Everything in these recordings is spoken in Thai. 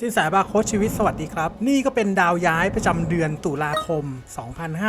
สินแสบาร์โค้ชชีวิตสวัสดีครับ นี่ก็เป็นดาวย้ายประจำเดือนตุลาคม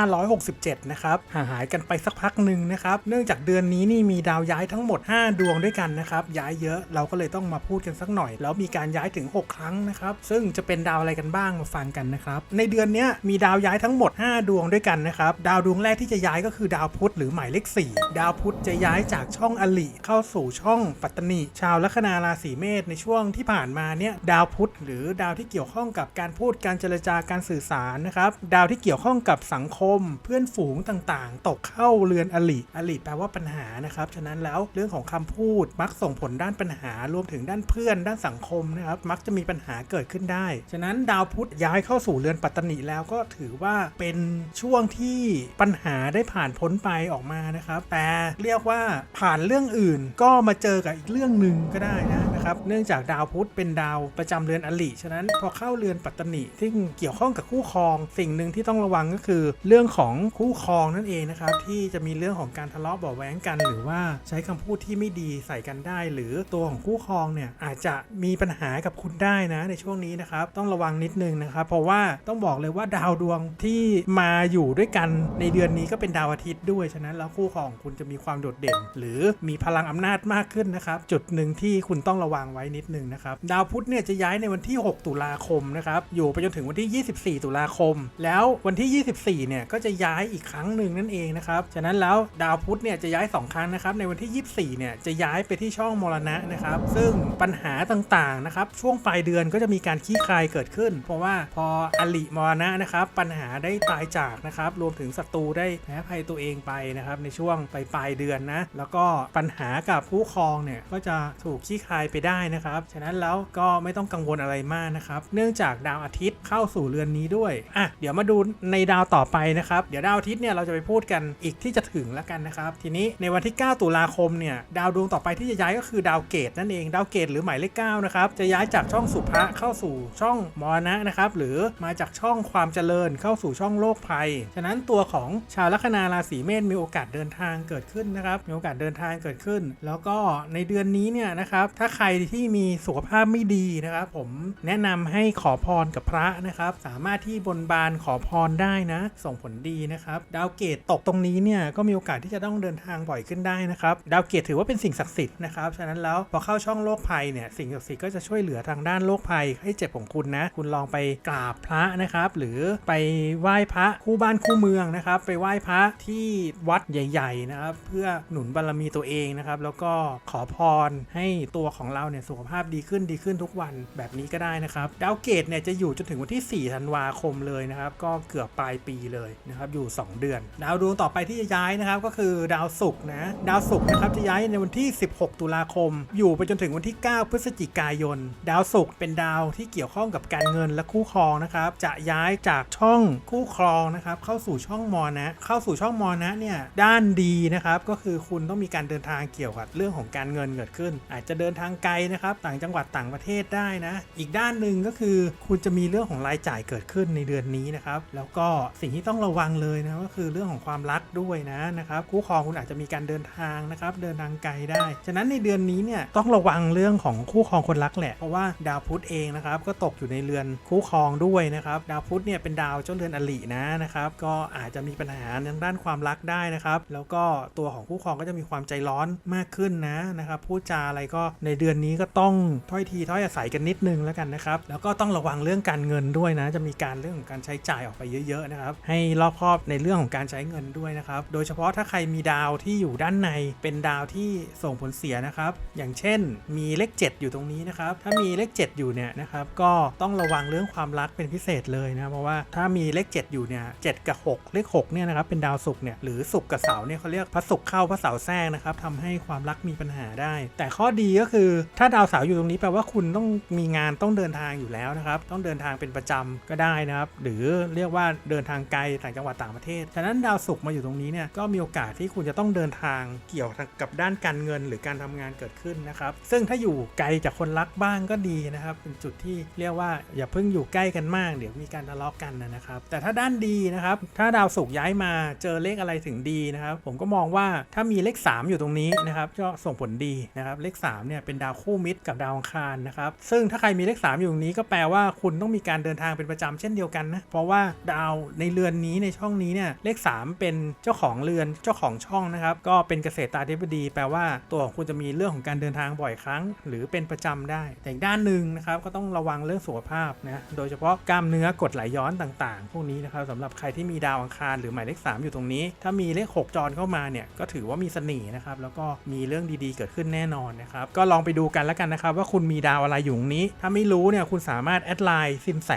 2567 นะครับห่างหายกันไปสักพักหนึ่งนะครับ เนื่องจากเดือนนี้นี่มีดาวย้ายทั้งหมด 5 ดวงด้วยกันนะครับ ย้ายเยอะเราก็เลยต้องมาพูดกันสักหน่อย แล้วมีการย้ายถึง 6 ครั้งนะครับ ซึ่งจะเป็นดาวอะไรกันบ้างมาฟังกันนะครับ ในเดือนนี้มีดาวย้ายทั้งหมด 5 ดวงด้วยกันนะครับ ดาวดวงแรกที่จะย้ายก็คือดาวพุธหรือหมายเลข 4 ดาวพุธจะย้ายจากช่องอลิเข้าสู่ช่องปัตตนีชาวลัคนาราศีเมษในช่วงที่ผ่านมาเนี่ยดาวพุธหรือดาวที่เกี่ยวข้องกับการพูดการเจรจาการสื่อสารนะครับ ดาวที่เกี่ยวข้องกับสังคม เพื่อนฝูงต่างๆ ตกเข้าเรือนอลิอลิแปลว่าปัญหานะครับฉะนั้นแล้วเรื่องของคำพูดมักส่งผลด้านปัญหารวมถึงด้านเพื่อนด้านสังคมนะครับมักจะมีปัญหาเกิดขึ้นได้ ฉะนั้นดาวพุธย้ายเข้าสู่เรือนปัตตนิแล้วก็ถือว่าเป็นช่วงที่ปัญหาได้ผ่านพ้นไปออกมานะครับแต่เรียกว่าผ่านเรื่องอื่นก็มาเจอกับอีกเรื่องหนึ่งก็ได้นะ นะครับเนื่องจากดาวพุธเป็นดาวประจำเรือนอลิฉะนั้นพอเข้าเรือนปัตตนิที่งเกี่ยวข้องกับคู่ครอง สิ่งหนึ่งที่ต้องระวังก็คือ เรื่องของคู่ครองนั่นเองนะครับที่จะมีเรื่องของการทะเลาะเบาะแว้งกัน หรือว่าใช้คำพูดที่ไม่ดีใส่กันได้ หรือตัวของคู่ครองเนี่ยอาจจะมีปัญหากับคุณได้นะในช่วงนี้นะครับต้องระวังนิดนึงนะครับเพราะว่าต้องบอกเลยว่าดาวดวงที่มาอยู่ด้วยกันในเดือนนี้ก็เป็นดาวอาทิตย์ด้วยฉะนั้นแล้วคู่ครองคุณจะมีความโดดเด่น หรือมีพลังอำนาจมากขึ้นนะครับจุดหนึ่งที่คุณต้องระวังไว้นิดนึงนะครับ ดาวพุธเนี่ยจะย้ายในวันที่ 6 ตุลาคมนะครับ อยู่ไปจนถึงวันที่ 24 ตุลาคม แล้ววันที่ 24 เนี่ยก็จะย้ายอีกครั้งหนึ่งนั่นเองนะครับ ฉะนั้นแล้วดาวพุธเนี่ยจะย้าย 2 ครั้งนะครับ ในวันที่ 24 เนี่ยจะย้ายไปที่ช่องมรณะนะครับ ซึ่งปัญหาต่างๆนะครับ ช่วงปลายเดือนก็จะมีการขี้คายเกิดขึ้น เพราะว่าพออลิมรณะนะครับ ปัญหาได้ตายจากนะครับ รวมถึงศัตรูได้แพ้ภัยตัวเองไปนะครับ ในช่วงปลายปลายเดือนนะ แล้วก็ปัญหากับผู้ครองเนี่ยก็จะถูกขี้คายไปได้นะครับ ฉะนั้นแล้วก็ไม่ต้องกังวลอะไรมากนะครับ เนื่องจากดาวอาทิตย์เข้าสู่เรือนนี้ด้วย อะ เดี๋ยวมาดูในดาวต่อไปนะครับ เดี๋ยวดาวอาทิตย์เนี่ยเราจะไปพูดกันอีกที่จะถึงแล้วกันนะครับ ทีนี้ในวันที่ 9 ตุลาคมเนี่ยดาวดวงต่อไปที่จะย้ายก็คือดาวเกตนั่นเอง ดาวเกตหรือหมายเลข9นะครับ จะย้ายจากช่องสุภะเข้าสู่ช่องมรณะนะครับ หรือมาจากช่องความเจริญเข้าสู่ช่องโลกภัย ฉะนั้นตัวของชาวลัคนาราศีเมษมีโอกาสเดินทางเกิดขึ้นนะครับ มีโอกาสเดินทางเกิดขึ้น แล้วก็ในเดือนนี้เนี่ยนะครับ ถ้าใครที่มีสุขภาพไม่ดีนะครับ ผมแนะนำให้ขอพรกับพระนะครับ สามารถที่บนบานขอพรได้นะ ส่งผลดีนะครับ ดาวเกตตกตรงนี้เนี่ยก็มีโอกาสที่จะต้องเดินทางบ่อยขึ้นได้นะครับดาวเกตถือว่าเป็นสิ่งศักดิ์สิทธิ์นะครับฉะนั้นแล้วพอเข้าช่องโลกภัยเนี่ยสิ่งศักดิ์สิทธิ์ก็จะช่วยเหลือทางด้านโลกภัยให้เจ็บของคุณนะ คุณลองไปกราบพระนะครับ หรือไปไหว้พระคู่บ้านคู่เมืองนะครับ ไปไหว้พระที่วัดใหญ่ ๆ นะครับ เพื่อหนุนบารมีตัวเองนะครับ แล้วก็ขอพรให้ตัวของเราเนี่ยสุขภาพดีขึ้นดีขึ้นทุกวันแบบนี้ก็ได้นะครับดาวเกตเนี่ยจะอยู่จนถึงวันที่ 4 ธันวาคมเลยนะครับ ก็เกือบปลายปีเลยนะครับอยู่ 2 เดือน ดาวดวงต่อไปที่จะย้ายนะครับก็คือดาวศุกร์นะดาวศุกร์นะครับจะย้ายในวันที่ 16 ตุลาคม อยู่ไปจนถึงวันที่ 9 พฤศจิกายน ดาวศุกร์เป็นดาวที่เกี่ยวข้องกับการเงินและคู่ครองนะครับจะย้ายจากช่องคู่ครองนะครับเข้าสู่ช่องมรณะเข้าสู่ช่องมรณะเนี่ยด้านดีนะครับก็คือคุณต้องมีการเดินทางเกี่ยวกับเรื่องของการเงินเกิดขึ้น อาจจะเดินทางไกลนะครับ ต่างจังหวัดต่างประเทศได้นะ อีกด้านหนึ่งก็คือคุณจะมีเรื่องของรายจ่ายเกิดขึ้นในเดือนนี้นะครับ แล้วก็สิ่งที่ต้องระวังเลยนะก็คือเรื่องของความรักด้วยนะนะครับคู่ครองคุณอาจจะมีการเดินทางนะครับ เดินทางไกลได้ ฉะนั้นในเดือนนี้เนี่ยต้องระวังเรื่องของคู่ครองคนรักแหละ เพราะว่าดาวพุธเองนะครับก็ตกอยู่ในเรือนคู่ครองด้วยนะครับ ดาวพุธเนี่ยเป็นดาวเจ้าเรือนอลินะนะครับ ก็อาจจะมีปัญหาในด้านความรักได้นะครับ แล้วก็ตัวของคู่ครองก็จะมีความใจร้อนมากขึ้นนะนะครับพูดจาอะไรก็ในเดือนนี้ก็ต้องถ้อยทีถ้อยอาศัยกันนิดนึงแล้วกันนะครับ แล้วก็ต้องระวังเรื่องการเงินด้วยนะ จะมีการเรื่องของการใช้จ่ายออกไปเยอะๆนะครับ ให้รอบคอบในเรื่องของการใช้เงินด้วยนะครับ โดยเฉพาะถ้าใครมีดาวที่อยู่ด้านในเป็นดาวที่ส่งผลเสียนะครับ อย่างเช่น มีเลข 7 อยู่ตรงนี้นะครับ ถ้ามีเลข 7 อยู่เนี่ยนะครับก็ต้องระวังเรื่องความรักเป็นพิเศษเลยนะเพราะว่าถ้ามีเลข 7 อยู่เนี่ย7กับ 6 เลข6เนี่ยนะครับเป็นดาวศุกร์เนี่ยหรือศุกร์กับเสาร์เนี่ยเขาเรียกพระศุกร์เข้าพระเสาร์แทรกนะครับทำให้ความรักมีปัญหาได้ แต่ข้อดีก็คือถ้าดาวเสาร์อยู่ตรงนี้แปลว่าคุณต้องมีงานต้องเดินทางอยู่แล้วนะครับ ต้องเดินทางเป็นประจำก็ได้นะครับ หรือเรียกว่าเดินทางไกลต่างจังหวัดต่างประเทศ ฉะนั้นดาวศุกร์มาอยู่ตรงนี้เนี่ยก็มีโอกาสที่คุณจะต้องเดินทางเกี่ยวกับด้านการเงินหรือการทำงานเกิดขึ้นนะครับ ซึ่งถ้าอยู่ไกลจากคนรักบ้างก็ดีนะครับ เป็นจุดที่เรียกว่าอย่าเพิ่งอยู่ใกล้กันมาก เดี๋ยวมีการทะเลาะกันนะครับ แต่ถ้าด้านดีนะครับ ถ้าดาวศุกร์ย้ายมาเจอเลขอะไรถึงดีนะครับ ผมก็มองว่าถ้ามีเลข 3 อยู่ตรงนี้นะครับก็ส่งผลดีนะครับ เลข3เนี่ยเป็นดาวคู่มิตรกับดาวอังคารนะครับ ซึ่งถ้าใครมีเลข 3 อยู่ตรงนี้ก็แปลว่าคุณต้องมีการเดินทางเป็นประจำเช่นเดียวกันนะ เพราะว่าดาวในเรือนนี้ในช่องนี้เนี่ยเลข 3 เป็นเจ้าของเรือนเจ้าของช่องนะครับ ก็เป็นเกษตรตาธิบดี แปลว่าตัวของคุณจะมีเรื่องของการเดินทางบ่อยครั้ง หรือเป็นประจำได้ แต่อีกด้านหนึ่งนะครับก็ต้องระวังเรื่องสุขภาพนะโดยเฉพาะกล้ามเนื้อกดไหลย้อนต่าง ๆ พวกนี้นะครับสำหรับใครที่มีดาวอังคารหรือหมายเลข 3 อยู่ตรงนี้ ถ้ามีเลข 6 จรเข้ามาเนี่ยก็ถือว่ามีเสน่ห์นะครับแล้วก็มีเรื่องดีๆ เกิดขึ้นแน่นอนนะครับก็ลองไปดููกันแล้วกันนะครับ ว่าคุณมีดาวอะไรอยู่ตรงนี้ ถ้าไม่รู้เนี่ยคุณสามารถแอดไลน์สินแส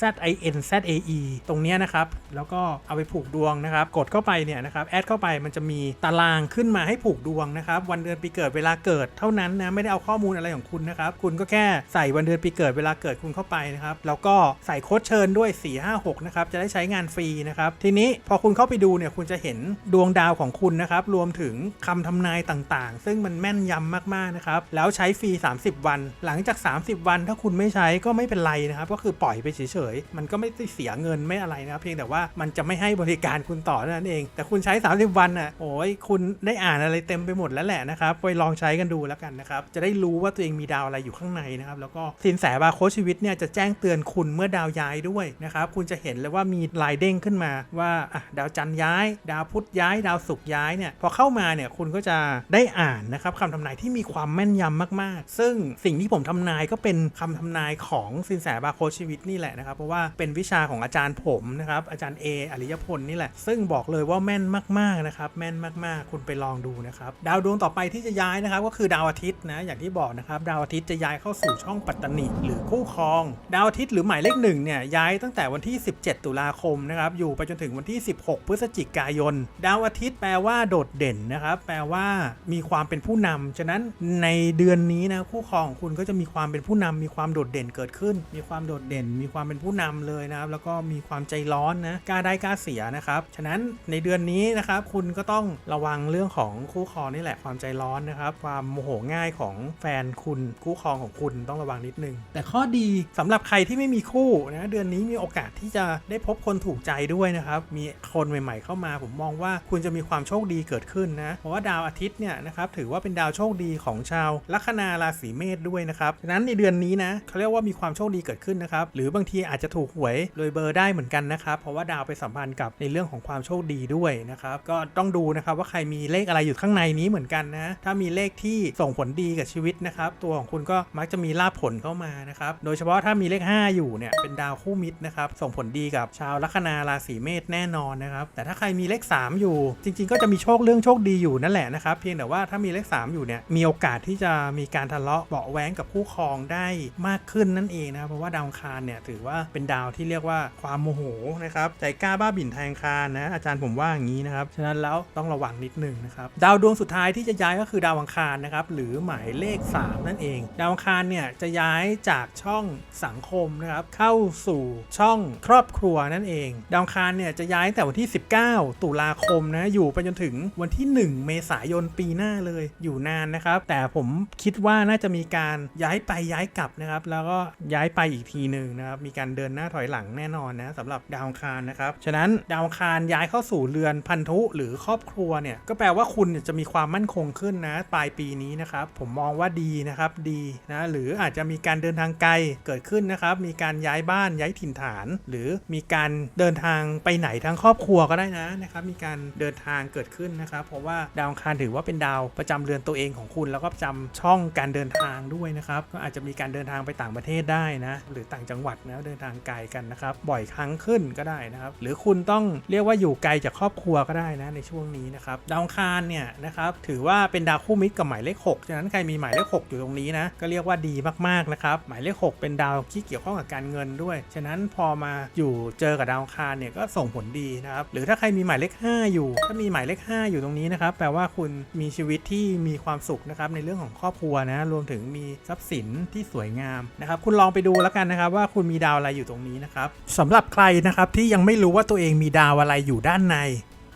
z i n z a e ตรงนี้นะครับ แล้วก็เอาไปผูกดวงนะครับ กดเข้าไปเนี่ยนะครับแอดเข้าไปมันจะมีตารางขึ้นมาให้ผูกดวงนะครับวันเดือนปีเกิดเวลาเกิดเท่านั้นนะไม่ได้เอาข้อมูลอะไรของคุณนะครับคุณก็แค่ใส่วันเดือนปีเกิดเวลาเกิดคุณเข้าไปนะครับแล้วก็ใส่โค้ดเชิญด้วย 4 5 6นะครับจะได้ใช้งานฟรีนะครับทีนี้พอคุณเข้าไปดูเนี่ยคุณจะเห็นดวงดาวของคุณนะครับรวมถึงคำทำนายต่างๆ ซึ่งมันแม่นยำมากๆนะครับแล้วใช้ฟรี 30 วัน หลังจาก 30 วันถ้าคุณไม่ใช้ก็ไม่เป็นไรนะครับ ก็คือปล่อยไปเฉยๆ มันก็ไม่ได้เสียเงินไม่อะไรนะครับ เพียงแต่ว่ามันจะไม่ให้บริการคุณต่อนั้นเอง แต่คุณใช้ 30 วันอะโอ้ยคุณได้อ่านอะไรเต็มไปหมดแล้วแหละนะครับไปลองใช้กันดูแล้วกันนะครับ จะได้รู้ว่าตัวเองมีดาวอะไรอยู่ข้างในนะครับ แล้วก็สินแสบาโคชีวิตเนี่ยจะแจ้งเตือนคุณเมื่อดาวย้ายด้วยนะครับ คุณจะเห็นเลยว่ามีลายเด้งขึ้นมาว่าอะดาวจันทร์ย้าย ดาวพุธย้าย ดาวศุกร์ย้ายเนี่ยพอเข้ามาเนี่ยคุณก็จะได้อ่านนะครับคำทำนายที่มีความแม่นยำมาก ๆ ซึ่งสิ่งที่ผมทำนายก็เป็นคำทำนายของสินแสบาโคชีวิตนี่แหละนะครับ เพราะว่าเป็นวิชาของอาจารย์ผมนะครับอาจารย์เออริยพลนี่แหละ ซึ่งบอกเลยว่าแม่นมาก ๆ นะครับแม่นมาก ๆ คุณไปลองดูนะครับดาวดวงต่อไปที่จะย้ายนะครับก็คือดาวอาทิตย์นะอย่างที่บอกนะครับดาวอาทิตย์จะย้ายเข้าสู่ช่องปัตตานิหรือคู่ครอง ดาวอาทิตย์หรือหมายเลขหนึ่งเนี่ยย้ายตั้งแต่วันที่ 17 ตุลาคมนะครับอยู่ไปจนถึงวันที่ 16 พฤศจิกายน ดาวอาทิตย์แปลว่าโดดเด่นนะครับแปลว่ามีความเป็นผู้นำฉะนั้นในเดือนนี้นะคู่ครองของคุณก็จะมีความเป็นผู้นำมีความโดดเด่นเกิดขึ้น มีความโดดเด่น มีความเป็นผู้นำเลยนะครับแล้วก็มีความใจร้อนนะกล้าได้กล้าเสียนะครับฉะนั้นในเดือนนี้นะครับคุณก็ต้องระวังเรื่องของคู่ครองนี่แหละความใจร้อนนะครับความโมโหง่ายของแฟนคุณคู่ครองของคุณต้องระวังนิดนึง แต่ข้อดีสำหรับใครที่ไม่มีคู่นะเดือนนี้มีโอกาสที่จะได้พบคนถูกใจด้วยนะครับมีคนใหม่ ๆ เข้ามาผมมองว่าคุณจะมีความโชคดีเกิดขึ้นนะเพราะว่าดาวอาทิตย์เนี่ยนะครับถือว่าเป็นดาวโชคดีของชาวลัคนาราศีเมษด้วยนะครับฉะนั้นในเดือนนี้นะเขาเรียกว่ามีความโชคดีเกิดขึ้นนะครับหรือบางทีอาจจะถูกหวยโดยเบอร์ได้เหมือนกันนะครับเพราะว่าดาวไปสัมพันธ์กับในเรื่องของความโชคดีด้วยนะครับก็ต้องดูนะครับว่าใครมีเลขอะไรอยู่ข้างในนี้เหมือนกันนะถ้ามีเลขที่ส่งผลดีกับชีวิตนะครับตัวของคุณก็มักจะมีลาภผลเข้ามานะครับโดยเฉพาะถ้ามีเลข 5 อยู่เนี่ยเป็นดาวคู่มิตรนะครับส่งผลดีกับชาวลัคนาราศีเมษแน่นอนนะครับแต่ถ้าใครมีเลข 3 อยู่ จริง ๆ ก็จะมีโชคเรื่องโชคดีอยู่นั่นแหละนะครับเพียงแต่ว่าถ้ามีเลข 3 อยู่เนี่ยมีโอกาสที่จะมีการทะเลาะเบาแว้งกับคู่ครองได้มากขึ้นนั่นเองนะเพราะว่าดาวคารเนี่ยถือว่าเป็นดาวที่เรียกว่าความโมโหนะครับใจกล้าบ้าบิ่นแทงคารนะอาจารย์ผมว่าอย่างนี้นะครับฉะนั้นแล้วต้องระวังนิดนึงนะครับดาวดวงสุดท้ายที่จะย้ายก็คือดาวอังคารนะครับหรือหมายเลข 3 นั่นเอง ดาวอังคารเนี่ยจะย้ายจากช่องสังคมนะครับเข้าสู่ช่องครอบครัวนั่นเอง ดาวอังคารเนี่ยจะย้ายแต่วันที่ 19 ตุลาคมนะอยู่ไปจนถึงวันที่ 1 เมษายนปีหน้าเลยอยู่นานนะครับแต่ผมคิดว่าน่าจะมีการย้ายไปย้ายกลับนะครับ แล้วก็ย้ายไปอีกทีหนึ่งนะครับ มีการเดินหน้าถอยหลังแน่นอนนะสำหรับดาวคารนะครับ ฉะนั้นดาวคารย้ายเข้าสู่เรือนพันธุหรือครอบครัวเนี่ย ก็แปลว่าคุณจะมีความมั่นคงขึ้นนะ ปลายปีนี้นะครับ ผมมองว่าดีนะครับดีนะหรืออาจจะมีการเดินทางไกลเกิดขึ้นนะครับ มีการย้ายบ้านย้ายถิ่นฐาน หรือมีการเดินทางไปไหนทั้งครอบครัวก็ได้นะนะครับ มีการเดินทางเกิดขึ้นนะครับ เพราะว่าดาวคารถือว่าเป็นดาวประจำเรือนตัวเองของคุณแล้วก็ประจำช่องการเดินทางด้วยนะครับ ก็อาจจะมีการเดินทางไปต่างประเทศได้นะ หรือต่างจังหวัดนะเดินทางไกลกันนะครับ บ่อยครั้งขึ้นก็ได้นะครับ หรือคุณต้องเรียกว่าอยู่ไกลจากครอบครัวก็ได้นะในช่วงนี้นะครับ ดาวคารเนี่ยนะครับถือว่าเป็นดาวคู่มิตรกับหมายเลข6ฉะนั้นใครมีหมายเลข 6 อยู่ตรงนี้นะก็เรียกว่าดีมากๆนะครับ หมายเลข 6 เป็นดาวที่เกี่ยวข้องกับการเงินด้วย ฉะนั้นพอมาอยู่เจอกับดาวคารเนี่ยก็ส่งผลดีนะครับ หรือถ้าใครมีหมายเลข 5 อยู่ ถ้ามีหมายเลข 5 อยู่ตรงนี้นะครับแปลว่าคุณมีชีวิตที่มีความสุขนะครับในเรื่องของครอบครัวนะรวมถึงมีทรัพย์สินที่สวยงามนะครับคุณลองไปดูแล้วกันนะครับว่าคุณมีดาวอะไรอยู่ตรงนี้นะครับสำหรับใครนะครับที่ยังไม่รู้ว่าตัวเองมีดาวอะไรอยู่ด้านใน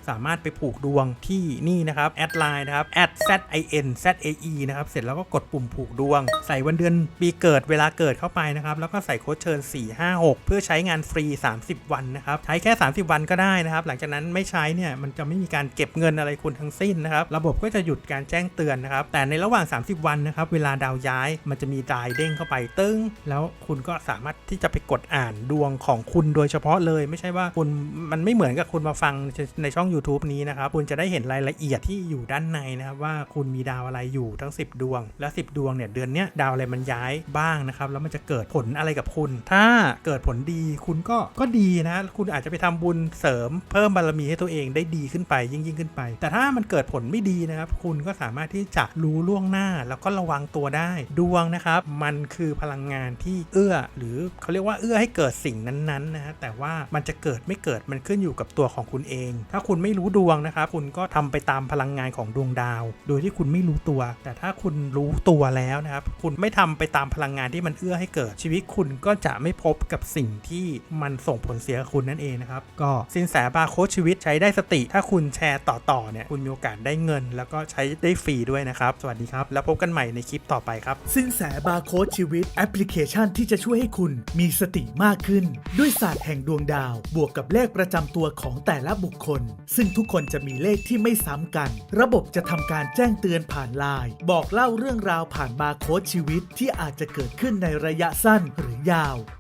สามารถไปผูกดวงที่นี่นะครับแอดไลน์นะครับ @zin zae นะครับ เสร็จแล้วก็กดปุ่มผูกดวง ใส่วันเดือนปีเกิดเวลาเกิดเข้าไปนะครับ แล้วก็ใส่โค้ดเชิญ 456 เพื่อใช้งานฟรี 30 วันนะครับ ใช้แค่ 30 วันก็ได้นะครับ หลังจากนั้นไม่ใช้เนี่ยมันจะไม่มีการเก็บเงินอะไรคุณทั้งสิ้นนะครับ ระบบก็จะหยุดการแจ้งเตือนนะครับ แต่ในระหว่าง 30 วันนะครับ เวลาดาวย้ายมันจะมีดายเด้งเข้าไปตึ้ง แล้วคุณก็สามารถที่จะไปกดอ่านดวงของคุณโดยเฉพาะเลย ไม่ใช่ว่าคุณมันไม่เหมือนกับคุณมาฟังในช่อง YouTube นี้นะครับคุณจะได้เห็นรายละเอียดที่อยู่ด้านในนะครับว่าคุณมีดาวอะไรอยู่ทั้ง 10 ดวง และ 10 ดวงเนี่ยเดือนเนี้ยดาวอะไรมันย้ายบ้างนะครับแล้วมันจะเกิดผลอะไรกับคุณ ถ้าเกิดผลดีคุณก็ก็ดีนะคุณอาจจะไปทำบุญเสริมเพิ่มบารมีให้ตัวเองได้ดีขึ้นไปยิ่งยิ่งขึ้นไป แต่ถ้ามันเกิดผลไม่ดีนะครับ คุณก็สามารถที่จะรู้ล่วงหน้าแล้วก็ระวังตัวได้ ดวงนะครับ มันคือพลังงานที่เอื้อ หรือเขาเรียกว่าเอื้อให้เกิดสิ่งนั้นๆนะฮะแต่ว่ามันจะเกิดไม่เกิดมันขึ้นอยู่กับตัวของคุณเอง ถ้าคุณไม่รู้ดวงนะครับ คุณก็ทำไปตามพลังงานของดวงดาว โดยที่คุณไม่รู้ตัว แต่ถ้าคุณรู้ตัวแล้วนะครับ คุณไม่ทำไปตามพลังงานที่มันเอื้อให้เกิดชีวิตคุณก็จะไม่พบกับสิ่งที่มันส่งผลเสียคุณนั่นเองนะครับ ก็สินแสบาร์โค้ดชีวิตใช้ได้สติ ถ้าคุณแชร์ต่อๆเนี่ยคุณมีโอกาสได้เงิน แล้วก็ใช้ได้ฟรีด้วยนะครับ สวัสดีครับ แล้วพบกันใหม่ในคลิปต่อไปครับสินแสบาร์โค้ดชีวิตแอปพลิเคชันที่จะช่วยให้คุณมีสติมากขึ้น ด้วยศาสตร์แห่งดวงดาว บวกกับเลขประจำตัวของแต่ละบุคคลซึ่งทุกคนจะมีเลขที่ไม่ซ้ำกัน ระบบจะทำการแจ้งเตือนผ่านไลน์บอกเล่าเรื่องราวผ่านบาร์โค้ดชีวิตที่อาจจะเกิดขึ้นในระยะสั้นหรือยาว